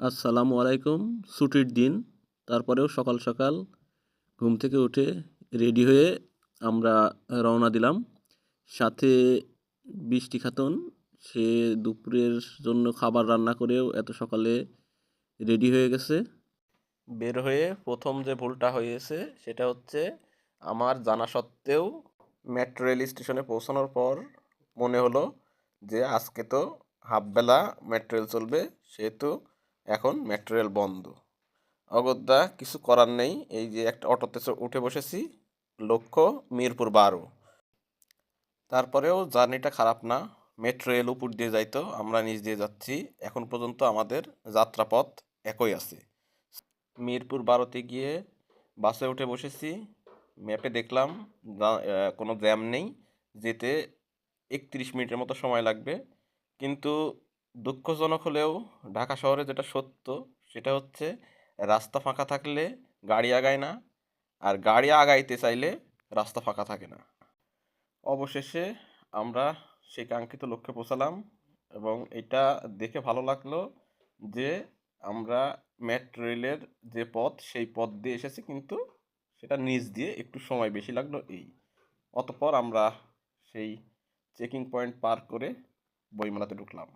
আসসালামু আলাইকুম, ছুটির দিন। তারপরেও সকাল সকাল ঘুম থেকে উঠে রেডি হয়ে আমরা রওনা দিলাম। সাথে বৃষ্টি খাতুন, সে দুপুরের জন্য খাবার রান্না করেও এত সকালে রেডি হয়ে গেছে। বের হয়ে প্রথম যে ভুলটা হয়েছে, সেটা হচ্ছে আমার জানা সত্ত্বেও মেট্রো রেল স্টেশনে পৌঁছানোর পর মনে হলো যে আজকে তো হাফবেলা মেট্রো রেল চলবে, সেহেতু এখন মেট্রো রেল বন্ধ। অগত্যা কিছু করার নেই, এই যে একটা অটোতে উঠে বসেছি, লক্ষ্য মিরপুর বারো। তারপরেও জার্নিটা খারাপ না মেট্রো রেল উপর দিয়ে যাইতো, আমরা নিচ দিয়ে যাচ্ছি, এখন পর্যন্ত আমাদের যাত্রাপথ একই আছে। মিরপুর বারোতে গিয়ে বাসে উঠে বসেছি, ম্যাপে দেখলাম কোনো জ্যাম নেই, যেতে একত্রিশ মিনিটের মতো সময় লাগবে, কিন্তু দুঃখজনক হলেও ঢাকা শহরে যেটা সত্য, সেটা হচ্ছে রাস্তা ফাঁকা থাকলে গাড়ি আগায় না, আর গাড়ি আগাইতে চাইলে রাস্তা ফাঁকা থাকে না। অবশেষে আমরা সেই কাঙ্ক্ষিত লক্ষ্যে পৌঁছালাম এবং এটা দেখে ভালো লাগল যে আমরা মেট্রো রেলের যে পথ, সেই পথ দিয়ে এসেছি কিন্তু সেটা নিচ দিয়ে একটু সময় বেশি লাগল এই। অতপর আমরা সেই চেকিং পয়েন্ট পার করে বইমেলাতে ঢুকলাম।